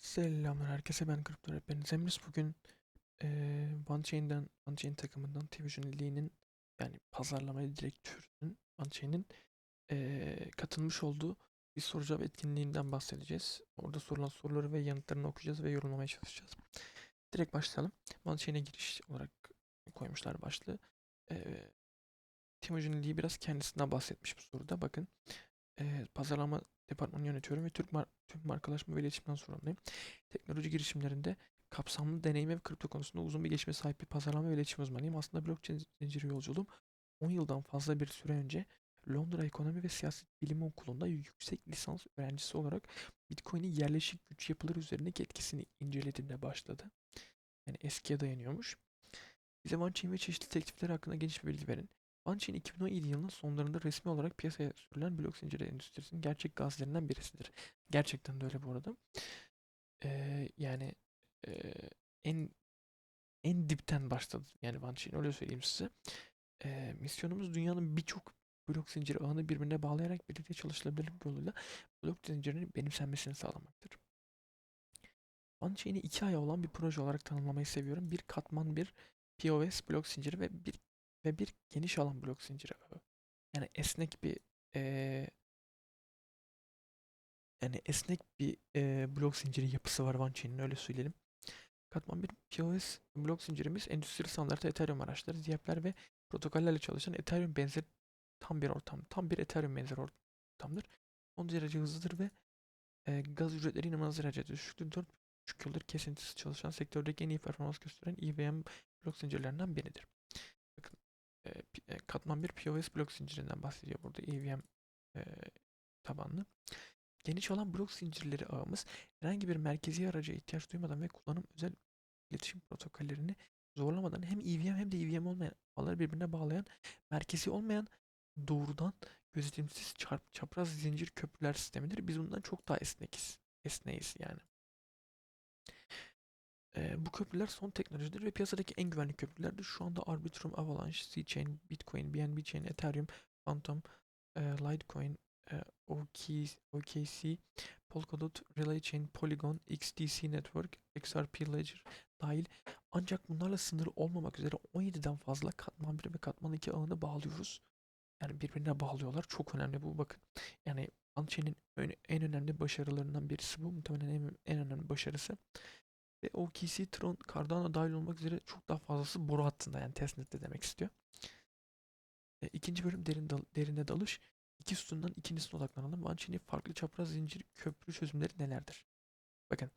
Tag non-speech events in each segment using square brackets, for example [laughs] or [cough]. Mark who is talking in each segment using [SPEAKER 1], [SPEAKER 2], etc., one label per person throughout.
[SPEAKER 1] Selamlar herkese ben Kripto Rehberiniz Emrus. Bugün eee OneChain'den, OneChain takımından Tvsion Lee'nin yani pazarlama direktörünün OneChain'in eee katılmış olduğu bir soru cevap etkinliğinden bahsedeceğiz. Orada sorulan soruları ve yanıtlarını okuyacağız ve yorumlamaya çalışacağız. Direkt başlayalım. OneChain'e giriş olarak koymuşlar başlığı. Eee Tvsion Lee biraz kendisinden bahsetmiş bu soruda. Bakın eee, pazarlama departmanı yönetiyorum ve Türk mar tüm markalaşma ve iletişimden sorumluyum. Teknoloji girişimlerinde kapsamlı deneyim ve kripto konusunda uzun bir geçmişe sahip bir pazarlama ve iletişim uzmanıyım. Aslında blockchain zinciri yolculuğum 10 yıldan fazla bir süre önce Londra Ekonomi ve Siyaset Bilimi Okulu'nda yüksek lisans öğrencisi olarak Bitcoin'in yerleşik güç yapıları üzerindeki etkisini incelediğimde başladı. Yani eskiye dayanıyormuş. Bize OneChain ve çeşitli teklifler hakkında geniş bir bilgi verin. OneChain 2017 yılının sonlarında resmi olarak piyasaya sürülen blok zinciri endüstrisinin gerçek gazilerinden birisidir. Gerçekten de öyle bu arada. Ee, yani ee, en en dipten başladı yani OneChain öyle söyleyeyim size. Ee, misyonumuz dünyanın birçok blok zinciri ağını birbirine bağlayarak birlikte çalışılabilirlik yoluyla blok zincirinin benimsenmesini sağlamaktır. OneChain'i iki aya olan bir proje olarak tanımlamayı seviyorum. Bir katman bir POS blok zinciri ve bir ve bir geniş alan blok zinciri ağı. Yani esnek bir eee, yani esnek bir eee, blok zinciri yapısı var OneChain'in öyle söyleyelim. Katman bir POS blok zincirimiz endüstri standartı Ethereum araçları, ZIAP'ler ve protokollerle çalışan Ethereum benzeri tam bir ortam. Tam bir Ethereum benzeri ortamdır. Son derece hızlıdır ve eee, gaz ücretleri inanılmaz derecede düşüktür. 4,5 yıldır kesintisiz çalışan sektördeki en iyi performans gösteren EVM blok zincirlerinden biridir. E, katman bir POS blok zincirinden bahsediyor burada EVM e, tabanlı. Geniş olan blok zincirleri ağımız herhangi bir merkezi araca ihtiyaç duymadan ve kullanım özel iletişim protokollerini zorlamadan hem EVM hem de EVM olmayan ağları birbirine bağlayan merkezi olmayan doğrudan gözetimsiz çarp, çapraz zincir köprüler sistemidir. Biz bundan çok daha esnekiz. Esneyiz yani. Ee, bu köprüler son teknolojidir ve piyasadaki en güvenli köprülerdir. Şu anda Arbitrum, Avalanche, C-Chain, Bitcoin, BNB Chain, Ethereum, Phantom, e, Litecoin, e, OKC, OKC, Polkadot, Relay Chain, Polygon, XDC Network, XRP Ledger dahil. Ancak bunlarla sınırı olmamak üzere 17'den fazla katman 1 ve katman 2 ağını bağlıyoruz. Yani birbirine bağlıyorlar. Çok önemli bu bakın. Yani ön- en önemli başarılarından birisi bu. Muhtemelen en, en önemli başarısı. Ve OKC, Tron, Cardano dahil olmak üzere çok daha fazlası boru hattında yani testnet'te demek istiyor. E, ikinci bölüm derin dal- derine dalış. İki sütundan ikincisine odaklanalım. OneChain'in farklı çapraz zincir köprü çözümleri nelerdir? Bakın.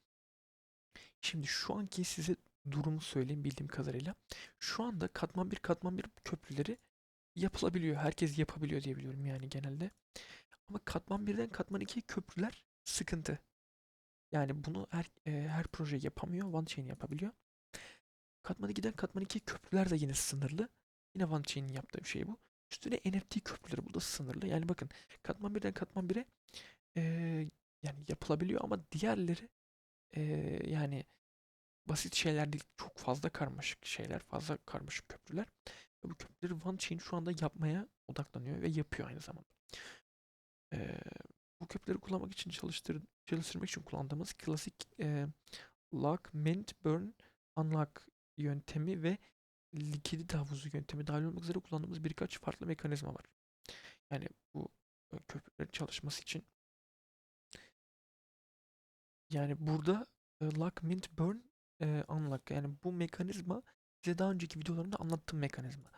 [SPEAKER 1] Şimdi şu anki size durumu söyleyeyim bildiğim kadarıyla. Şu anda katman bir katman bir köprüleri yapılabiliyor. Herkes yapabiliyor diye biliyorum yani genelde. Ama katman birden katman 2 köprüler sıkıntı. Yani bunu her, e, her proje yapamıyor. OneChain yapabiliyor. Katman 2'den katman 2 köprüler de yine sınırlı. Yine OneChain'in yaptığı bir şey bu. Üstüne NFT köprüleri bu da sınırlı. Yani bakın katman 1'den katman 1'e e, yani yapılabiliyor ama diğerleri e, yani basit şeyler değil. Çok fazla karmaşık şeyler. Fazla karmaşık köprüler. Ve bu köprüleri OneChain şu anda yapmaya odaklanıyor ve yapıyor aynı zamanda. E, bu köprüleri kullanmak için çalıştır, çalıştırmak için kullandığımız klasik e, lock, mint, burn, unlock yöntemi ve likidite havuzu yöntemi dahil olmak üzere kullandığımız birkaç farklı mekanizma var. Yani bu e, köprülerin çalışması için. Yani burada e, lock, mint, burn, e, unlock yani bu mekanizma size daha önceki videolarımda anlattığım mekanizma.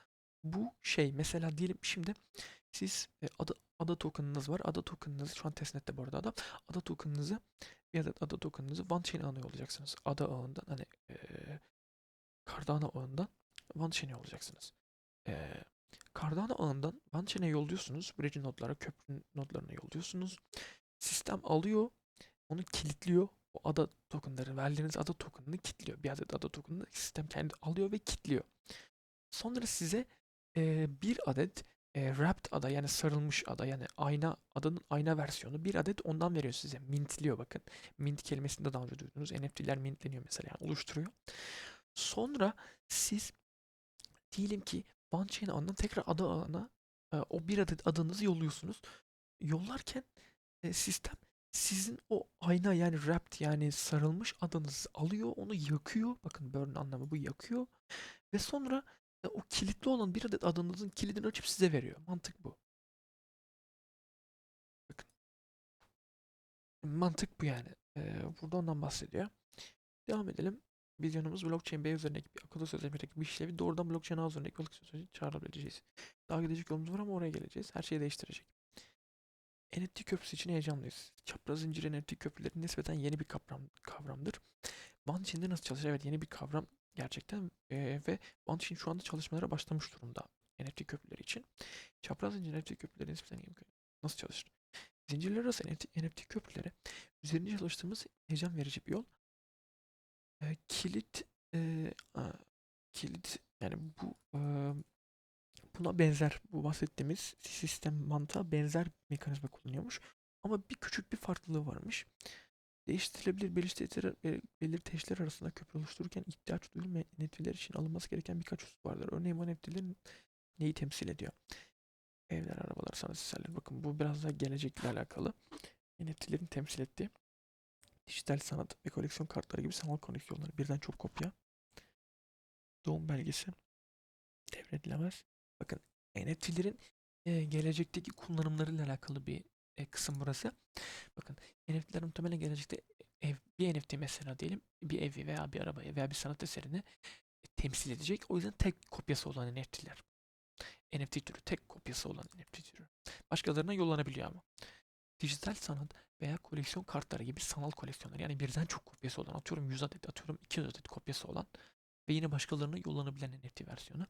[SPEAKER 1] Bu şey mesela diyelim şimdi siz e, ada, ada token'ınız var. Ada token'ınızı şu an testnet'te bu arada ada. Ada token'ınızı bir adet ada token'ınızı OneChain ağına yollayacaksınız. Ada ağından hani e, Cardano ağından OneChain'e yollayacaksınız. E, Cardano ağından OneChain'e yolluyorsunuz. Bridge notlara, köprü notlarına yolluyorsunuz. Sistem alıyor, onu kilitliyor. O ada token'ları, verdiğiniz ada token'ını kilitliyor. Bir adet ada token'ını sistem kendi alıyor ve kilitliyor. Sonra size e, bir adet e, wrapped ada yani sarılmış ada yani ayna adanın ayna versiyonu bir adet ondan veriyor size. Mintliyor bakın. Mint kelimesini de daha önce duydunuz. NFT'ler mintleniyor mesela yani oluşturuyor. Sonra siz diyelim ki OneChain ağından tekrar ada ağına e, o bir adet adınızı yolluyorsunuz. Yollarken e, sistem sizin o ayna yani wrapped yani sarılmış adınızı alıyor, onu yakıyor. Bakın burn anlamı bu yakıyor. Ve sonra o kilitli olan bir adet adınızın kilidini açıp size veriyor. Mantık bu. Bakın. Mantık bu yani. Ee, burada ondan bahsediyor. Devam edelim. Vizyonumuz blockchain B üzerindeki bir akıllı sözleşmedeki bir işlevi doğrudan blockchain ağ üzerindeki balık sözleşmesi çağırabileceğiz. Daha gidecek yolumuz var ama oraya geleceğiz. Her şeyi değiştirecek. NFT köprüsü için heyecanlıyız. Çapraz zincir NFT köprüleri nispeten yeni bir kavram, kavramdır. Band içinde nasıl çalışır? Evet yeni bir kavram gerçekten Eee, ve Band için şu anda çalışmalara başlamış durumda NFT köprüleri için. Çapraz zincir NFT köprüleri nispeten nasıl çalışır? Zincirler arası NFT, NFT köprüleri üzerinde çalıştığımız heyecan verici bir yol. Eee, kilit eee, a- kilit yani bu eee, buna benzer bu bahsettiğimiz sistem mantığa benzer mekanizma kullanıyormuş. Ama bir küçük bir farklılığı varmış. Değiştirilebilir belirteçler, belirteçler arasında köprü oluştururken ihtiyaç duyulmayan NFT'ler için alınması gereken birkaç husus vardır. Örneğin bu NFT'lerin neyi temsil ediyor? Evler, arabalar, sanat eserleri. Bakın bu biraz daha gelecekle alakalı. NFT'lerin temsil ettiği dijital sanat ve koleksiyon kartları gibi sanal koleksiyonları. Birden çok kopya. Doğum belgesi. Devredilemez. Bakın NFT'lerin e, gelecekteki kullanımlarıyla alakalı bir e, kısım burası. Bakın NFT'ler muhtemelen gelecekte ev, bir NFT mesela diyelim bir evi veya bir arabayı veya bir sanat eserini temsil edecek. O yüzden tek kopyası olan NFT'ler. NFT türü tek kopyası olan NFT türü. Başkalarına yollanabiliyor ama. Dijital sanat veya koleksiyon kartları gibi sanal koleksiyonlar yani birden çok kopyası olan atıyorum 100 adet atıyorum 200 adet kopyası olan ve yine başkalarına yollanabilen NFT versiyonu.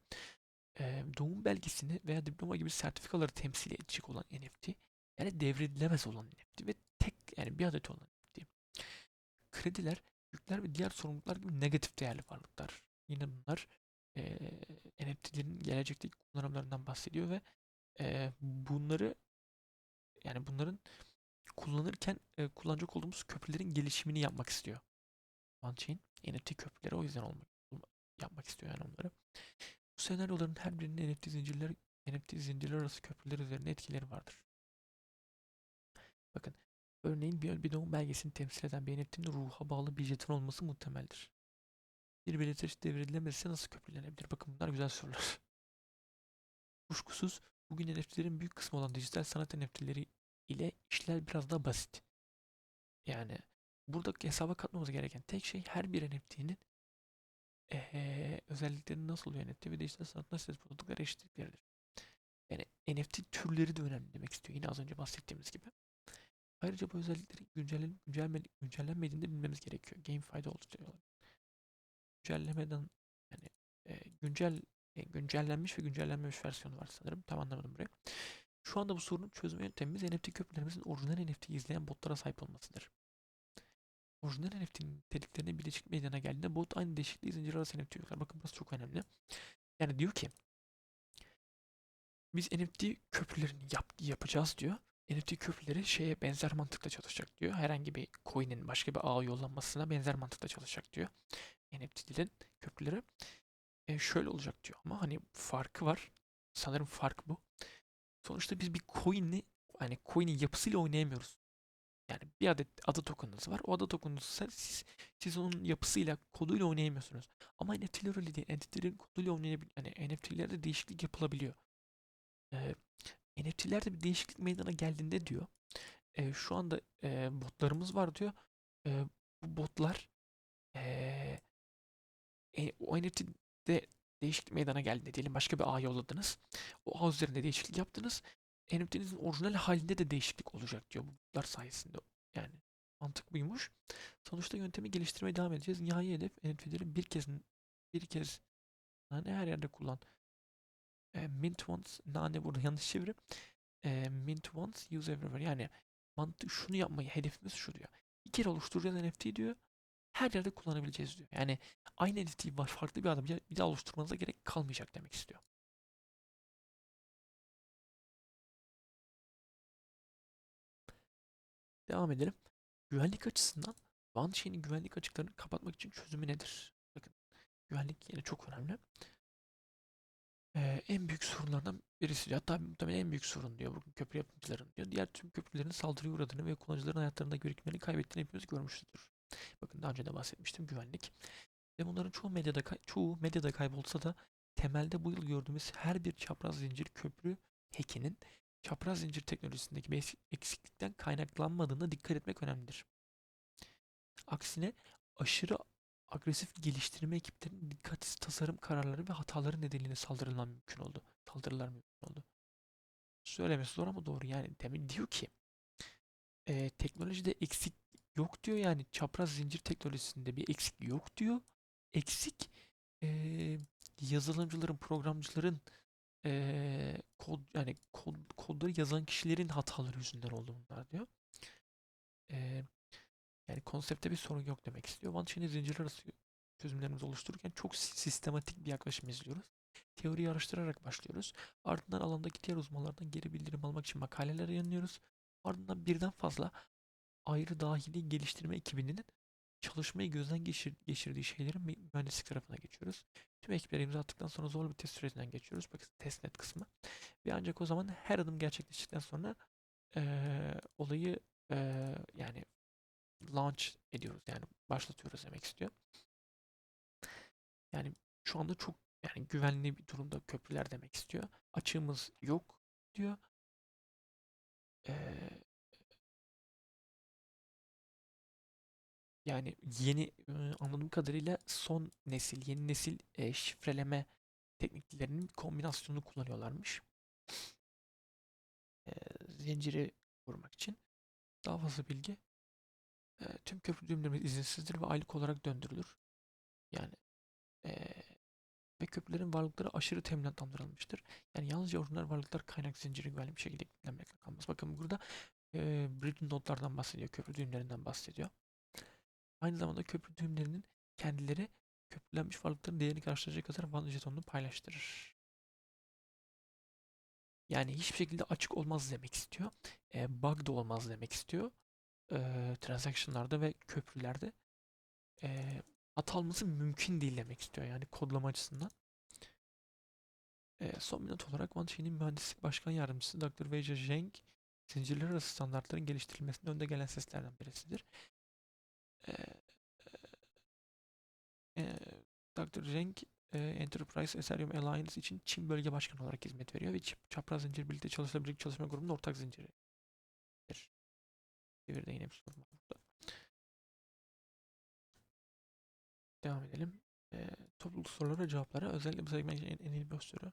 [SPEAKER 1] Ee, doğum belgesini veya diploma gibi sertifikaları temsil edecek olan NFT yani devredilemez olan NFT ve tek yani bir adet olan NFT. Krediler, yükler ve diğer sorumluluklar gibi negatif değerli varlıklar. Yine bunlar eee NFT'lerin gelecekteki kullanımlarından bahsediyor ve eee, bunları yani bunların kullanırken e, kullanacak olduğumuz köprülerin gelişimini yapmak istiyor. OneChain NFT köprüleri o yüzden olmak yapmak istiyor yani onları. Bu senaryoların her birinin NFT zincirleri NFT zincirler arası köprüler üzerine etkileri vardır. Bakın örneğin bir, bir doğum belgesini temsil eden bir NFT'nin ruha bağlı bir jeton olması muhtemeldir. Bir belirteç devredilemezse nasıl köprülenebilir? Bakın bunlar güzel sorular. [laughs] Kuşkusuz bugün NFT'lerin büyük kısmı olan dijital sanat NFT'leri ile işler biraz daha basit. Yani burada hesaba katmamız gereken tek şey her bir NFT'nin eee özellikleri nasıl oluyor NFT ve dijital sanat nasıl yapıldıkları eşitlikleridir. Yani NFT türleri de önemli demek istiyor. Yine az önce bahsettiğimiz gibi. Ayrıca bu özellikleri güncellenip güncellenmedi- güncellenmediğini de bilmemiz gerekiyor. GameFi'de oldu diyorlar. Güncellemeden yani e, güncel e, güncellenmiş ve güncellenmemiş versiyonu var sanırım. Tam anlamadım burayı. Şu anda bu sorunun çözüm yöntemimiz NFT köprülerimizin orijinal NFT'yi izleyen botlara sahip olmasıdır. Orijinal NFT'nin niteliklerine birleşik meydana geldiğinde bot aynı değişikliği zincir arası NFT diyorlar. Bakın burası çok önemli. Yani diyor ki biz NFT köprülerini yap, yapacağız diyor. NFT köprüleri şeye benzer mantıkla çalışacak diyor. Herhangi bir coin'in başka bir ağa yollanmasına benzer mantıkla çalışacak diyor. NFT'lerin köprüleri. E, şöyle olacak diyor ama hani farkı var. Sanırım fark bu. Sonuçta biz bir coin'i hani coin'in yapısıyla oynayamıyoruz. Yani bir adet adı token'ınız var. O adı token'ınızı siz, siz onun yapısıyla, koduyla oynayamıyorsunuz. Ama NFT'ler öyle değil. NFT'lerin koduyla oynayabiliyor. Yani NFT'lerde değişiklik yapılabiliyor. Ee, NFT'lerde bir değişiklik meydana geldiğinde diyor. e, şu anda e, botlarımız var diyor. E, bu botlar e, o NFT'de değişiklik meydana geldiğinde diyelim başka bir ağ yolladınız. O ağ üzerinde değişiklik yaptınız. NFT'nizin orijinal halinde de değişiklik olacak diyor bu botlar sayesinde. Yani mantık buymuş. Sonuçta yöntemi geliştirmeye devam edeceğiz. Nihai hedef NFT'leri bir kez bir kez yani her yerde kullan. Mint once nane burada yanlış çeviri. E, mint once use everywhere. Yani mantık şunu yapmayı hedefimiz şu diyor. Bir kere oluşturacağız NFT diyor. Her yerde kullanabileceğiz diyor. Yani aynı NFT var farklı bir adam bir daha oluşturmanıza gerek kalmayacak demek istiyor. Devam edelim. Güvenlik açısından OneChain'in güvenlik açıklarını kapatmak için çözümü nedir? Bakın güvenlik yine çok önemli. Ee, en büyük sorunlardan birisi diyor. Hatta muhtemelen en büyük sorun diyor bugün köprü yapımcıların diyor. Diğer tüm köprülerin saldırıya uğradığını ve kullanıcıların hayatlarında güvenliklerini kaybettiğini hepimiz görmüşüzdür. Bakın daha önce de bahsetmiştim güvenlik. Ve bunların çoğu medyada çoğu medyada kaybolsa da temelde bu yıl gördüğümüz her bir çapraz zincir köprü hackinin çapraz zincir teknolojisindeki bir eks- eksiklikten kaynaklanmadığına dikkat etmek önemlidir. Aksine aşırı agresif geliştirme ekiplerinin dikkatsiz tasarım kararları ve hataları nedeniyle saldırılan mümkün oldu. Saldırılar mümkün oldu. Söylemesi zor ama doğru yani demin diyor ki e, teknolojide eksik yok diyor yani çapraz zincir teknolojisinde bir eksik yok diyor. Eksik e, yazılımcıların, programcıların e, kod yani kod, kodları yazan kişilerin hataları yüzünden oldu bunlar diyor. E, yani konsepte bir sorun yok demek istiyor. One Chain'in zincirler arası çözümlerimizi oluştururken çok si- sistematik bir yaklaşım izliyoruz. Teoriyi araştırarak başlıyoruz. Ardından alandaki diğer uzmanlardan geri bildirim almak için makaleler yayınlıyoruz. Ardından birden fazla ayrı dahili geliştirme ekibinin çalışmayı gözden geçir- geçirdiği şeylerin mü- mühendislik tarafına geçiyoruz. Tüm ekipleri imza attıktan sonra zorlu bir test sürecinden geçiyoruz. Bakın testnet kısmı. Ve ancak o zaman her adım gerçekleştikten sonra eee, olayı eee, yani launch ediyoruz yani başlatıyoruz demek istiyor. Yani şu anda çok yani güvenli bir durumda köprüler demek istiyor. Açığımız yok diyor. Ee, yani yeni e, anladığım kadarıyla son nesil, yeni nesil e, şifreleme tekniklerinin kombinasyonunu kullanıyorlarmış. E, zinciri vurmak için. Daha fazla bilgi. E, tüm köprü düğümlerimiz izinsizdir ve aylık olarak döndürülür. Yani e, ve köprülerin varlıkları aşırı teminatlandırılmıştır. Yani yalnızca orijinal varlıklar kaynak zinciri güvenli bir şekilde eklenmekle kalmaz. Bakın burada e, bridge notlardan bahsediyor, köprü düğümlerinden bahsediyor. Aynı zamanda köprü düğümlerinin kendileri köprülenmiş varlıkların değerini karşılayacak kadar Van jetonunu paylaştırır. Yani hiçbir şekilde açık olmaz demek istiyor. E, bug da olmaz demek istiyor. E, transaction'larda ve köprülerde e, hata olması mümkün değil demek istiyor yani kodlama açısından. E, son bir not olarak OneChain'in mühendislik başkan yardımcısı Dr. Weijia Zheng zincirler arası standartların geliştirilmesinde önde gelen seslerden birisidir. E, e, Dr. Zheng e, Enterprise Ethereum Alliance için Çin bölge başkanı olarak hizmet veriyor ve çapraz zincir birlikte çalışabilecek çalışma grubunun ortak zinciridir. Çevirde yine bir sorun var burada. Devam edelim. E, topluluk soruları cevapları özellikle bu segment için en, iyi 5 soru.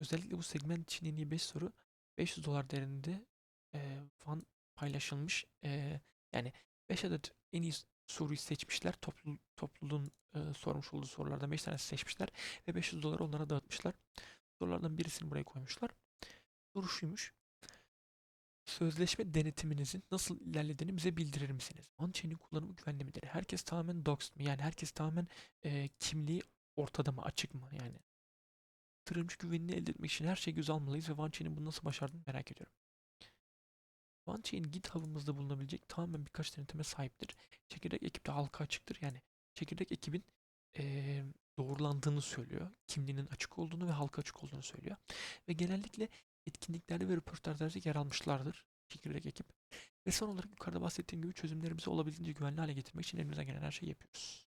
[SPEAKER 1] Özellikle bu segment için en iyi 5 soru 500 dolar değerinde e, fan paylaşılmış. E, yani 5 adet en iyi soruyu seçmişler. Toplu, topluluğun e, sormuş olduğu sorulardan 5 tanesi seçmişler ve 500 doları onlara dağıtmışlar. Sorulardan birisini buraya koymuşlar. Soru şuymuş. Sözleşme denetiminizin nasıl ilerlediğini bize bildirir misiniz? On-chain'in kullanımı güvenli midir? Herkes tamamen doxed mi? Yani herkes tamamen e, kimliği ortada mı? Açık mı? Yani yatırımcı güvenini elde etmek için her şeyi göz almalıyız ve OneChain'in bunu nasıl başardığını merak ediyorum. OneChain GitHub'ımızda bulunabilecek tamamen birkaç denetime sahiptir. Çekirdek ekip de halka açıktır. Yani çekirdek ekibin eee, doğrulandığını söylüyor. Kimliğinin açık olduğunu ve halka açık olduğunu söylüyor. Ve genellikle etkinliklerde ve röportajlarda yer almışlardır çekirdek ekip. Ve son olarak yukarıda bahsettiğim gibi çözümlerimizi olabildiğince güvenli hale getirmek için elimizden gelen her şeyi yapıyoruz.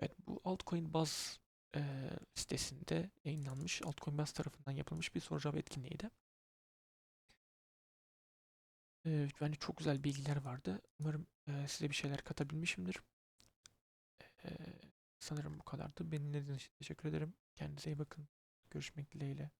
[SPEAKER 1] Evet bu altcoin baz eee, sitesinde yayınlanmış altcoin baz tarafından yapılmış bir soru cevap etkinliğiydi. Eee, bence çok güzel bilgiler vardı. Umarım eee, size bir şeyler katabilmişimdir. Eee, sanırım bu kadardı. Beni dinlediğiniz için teşekkür ederim. Kendinize iyi bakın. Görüşmek dileğiyle.